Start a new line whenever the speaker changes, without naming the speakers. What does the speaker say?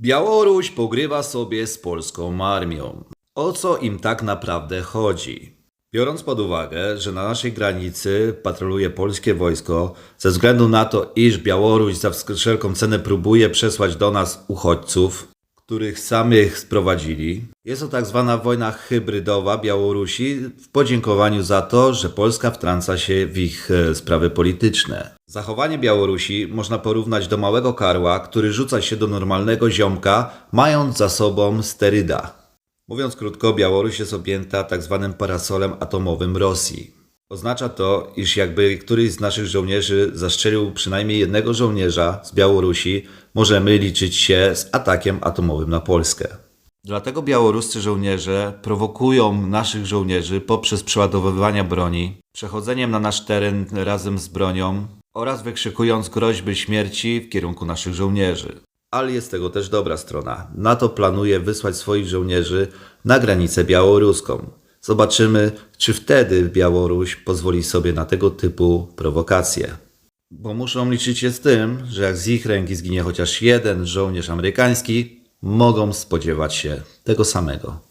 Białoruś pogrywa sobie z polską armią. O co im tak naprawdę chodzi? Biorąc pod uwagę, że na naszej granicy patroluje polskie wojsko, ze względu na to, iż Białoruś za wszelką cenę próbuje przesłać do nas uchodźców, których samych sprowadzili, jest to tak zwana wojna hybrydowa Białorusi w podziękowaniu za to, że Polska wtrąca się w ich e, sprawy polityczne. Zachowanie Białorusi można porównać do małego karła, który rzuca się do normalnego ziomka, mając za sobą steryda. Mówiąc krótko, Białoruś jest objęta tak zwanym parasolem atomowym Rosji. Oznacza to, iż jakby któryś z naszych żołnierzy zastrzelił przynajmniej jednego żołnierza z Białorusi, możemy liczyć się z atakiem atomowym na Polskę. Dlatego białoruscy żołnierze prowokują naszych żołnierzy poprzez przeładowywanie broni, przechodzeniem na nasz teren razem z bronią oraz wykrzykując groźby śmierci w kierunku naszych żołnierzy. Ale jest tego też dobra strona. NATO planuje wysłać swoich żołnierzy na granicę białoruską. Zobaczymy, czy wtedy Białoruś pozwoli sobie na tego typu prowokacje. Bo muszą liczyć się z tym, że jak z ich ręki zginie chociaż jeden żołnierz amerykański, mogą spodziewać się tego samego.